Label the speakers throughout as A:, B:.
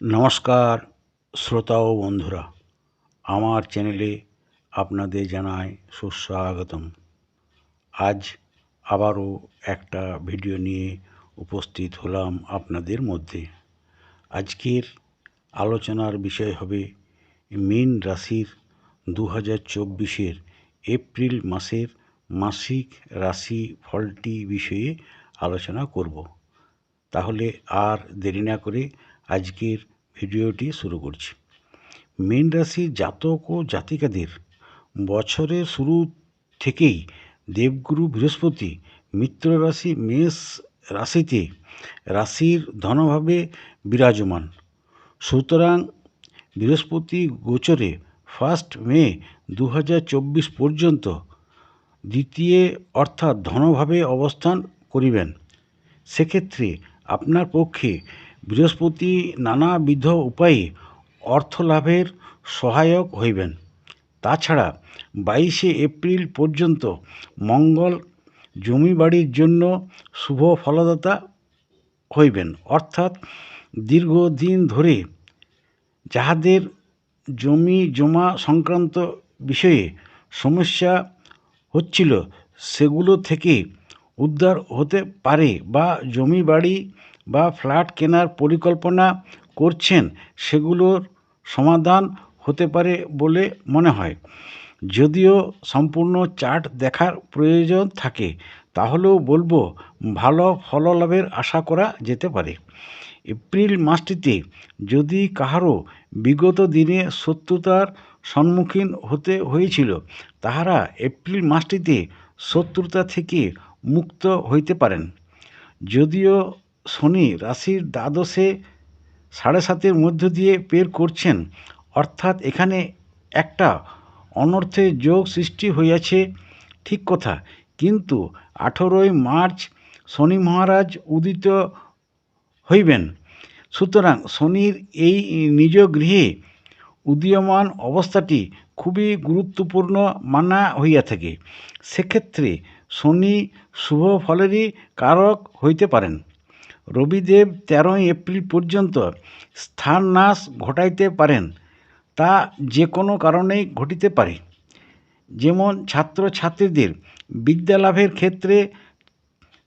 A: নমস্কার, শ্রোতা ও বন্ধুরা। আমার চ্যানেলে আপনাদের জানাই সুস্বাগতম। আজ আবারও একটা ভিডিও নিয়ে উপস্থিত হলাম আপনাদের মধ্যে। আজকের আলোচনার বিষয় হবে মীন রাশির দু হাজার চব্বিশের এপ্রিল মাসের মাসিক রাশি ফলটি বিষয়ে আলোচনা করব। তাহলে আর দেরি না করে আজকের ভিডিওটি শুরু করছি। মীন রাশির জাতক ও জাতিকাদের বছরের শুরু থেকেই দেবগুরু বৃহস্পতি মিত্র রাশি মেষ রাশিতে রাশির ধনভাবে বিরাজমান। সুতরাং বৃহস্পতি গোচরে ফার্স্ট মে দু হাজার চব্বিশ পর্যন্ত দ্বিতীয় অর্থাৎ ধনভাবে অবস্থান করিবেন। সেক্ষেত্রে আপনার পক্ষে বৃহস্পতি নানাবিধ উপায়ে অর্থ লাভের সহায়ক হইবেন। তাছাড়া বাইশে এপ্রিল পর্যন্ত মঙ্গল জমি বাড়ির জন্য শুভ ফলদাতা হইবেন। অর্থাৎ দীর্ঘদিন ধরে যাহাদের জমি জমা সংক্রান্ত বিষয়ে সমস্যা হচ্ছিল, সেগুলো থেকে উদ্ধার হতে পারে বা জমি বাড়ি বা ফ্ল্যাট কেনার পরিকল্পনা করছেন, সেগুলোর সমাধান হতে পারে বলে মনে হয়। যদিও সম্পূর্ণ চার্ট দেখার প্রয়োজন থাকে, তাহলেও বলব ভালো ফললাভের আশা করা যেতে পারে। এপ্রিল মাসটিতে যদি কাহারও বিগত দিনে শত্রুতার সম্মুখীন হতে হয়েছিল, তাহারা এপ্রিল মাসটিতে শত্রুতা থেকে মুক্ত হইতে পারেন। যদিও শনি রাশির দ্বাদশে সাড়ে সাতের মধ্য দিয়ে পের করছেন। অর্থাৎ এখানে একটা অনর্থের যোগ সৃষ্টি হইয়াছে, ঠিক কথা। কিন্তু আঠেরোই মার্চ শনি মহারাজ উদিত হইবেন। সুতরাং শনির এই নিজ গৃহে উদীয়মান অবস্থাটি খুবই গুরুত্বপূর্ণ মানা হইয়া থাকে। সেক্ষেত্রে শনি শুভ ফলেরই কারক হইতে পারেন। রবিদেব তেরোই এপ্রিল পর্যন্ত স্থান নাশ ঘটাইতে পারেন, তা যে কোনো কারণেই ঘটিতে পারে। যেমন ছাত্রছাত্রীদের বিদ্যা লাভের ক্ষেত্রে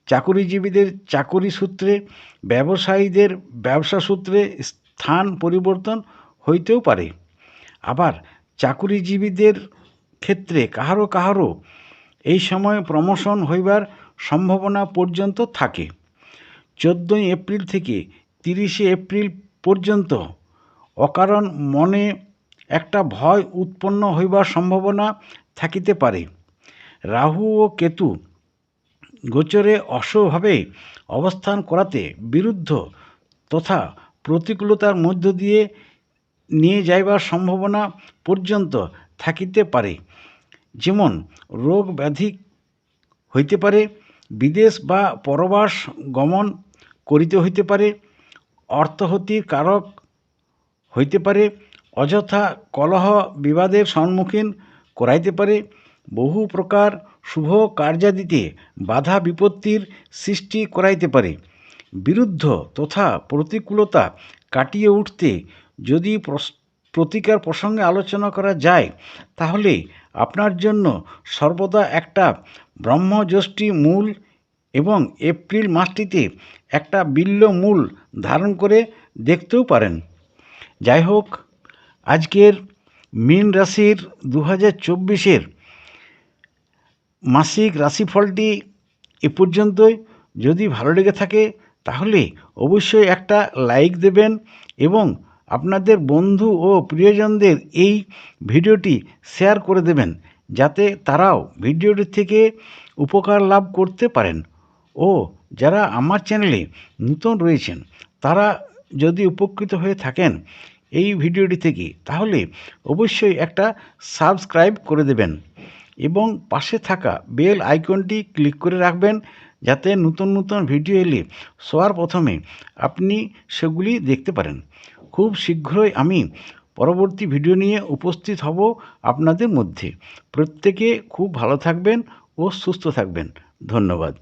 A: চাকুরিজীবীদের চাকুরি সূত্রে ব্যবসায়ীদের ব্যবসা সূত্রে স্থান পরিবর্তন হইতেও পারে। আবার চাকুরিজীবীদের ক্ষেত্রে কাহারও কাহারও এই সময় প্রমোশন হইবার সম্ভাবনা পর্যন্ত থাকে। চোদ্দোই এপ্রিল থেকে তিরিশে এপ্রিল পর্যন্ত অকারণ মনে একটা ভয় উৎপন্ন হইবার সম্ভাবনা থাকিতে পারে। রাহু ও কেতু গোচরে অশ্বভাবে অবস্থান করাতে বিরুদ্ধ তথা প্রতিকূলতার মধ্য দিয়ে নিয়ে যাইবার সম্ভাবনা পর্যন্ত থাকিতে পারে। যেমন রোগ ব্যাধি হইতে পারে, বিদেশ বা পরবাস গমন করিতে হইতে পারে, অর্থহতির কারক হইতে পারে, অযথা কলহ বিবাদের সম্মুখীন করাইতে পারে, বহু প্রকার শুভ কার্যাদিতে বাধা বিপত্তির সৃষ্টি করাইতে পারে। বিরুদ্ধ তথা প্রতিকূলতা কাটিয়ে উঠতে যদি প্রতিকার প্রসঙ্গে আলোচনা করা যায়, তাহলে আপনার জন্য সর্বদা একটা ব্রহ্মযষ্টি মূল এবং এপ্রিল মাসটিতে একটা বিল্ল মূল ধারণ করে দেখতেও পারেন। যাই হোক, আজকের মীন রাশির দু হাজার চব্বিশের মাসিক রাশিফলটি এ পর্যন্তই। যদি ভালো লেগে থাকে, তাহলে অবশ্যই একটা লাইক দেবেন এবং আপনাদের বন্ধু ও প্রিয়জনদের এই ভিডিওটি শেয়ার করে দেবেন, যাতে তারাও ভিডিওটি থেকে উপকার লাভ করতে পারেন। ও, যারা আমার চ্যানেলে নূতন রয়েছেন, তারা যদি উপকৃত হয়ে থাকেন এই ভিডিওটি থেকে, তাহলে অবশ্যই একটা সাবস্ক্রাইব করে দেবেন এবং পাশে থাকা বেল আইকনটি ক্লিক করে রাখবেন, যাতে নতুন নতুন ভিডিও এলে সবার প্রথমে আপনি সেগুলি দেখতে পারেন। খুব শীঘ্রই আমি পরবর্তী ভিডিও নিয়ে উপস্থিত হব আপনাদের মধ্যে। প্রত্যেকে খুব ভালো থাকবেন ও সুস্থ থাকবেন। ধন্যবাদ।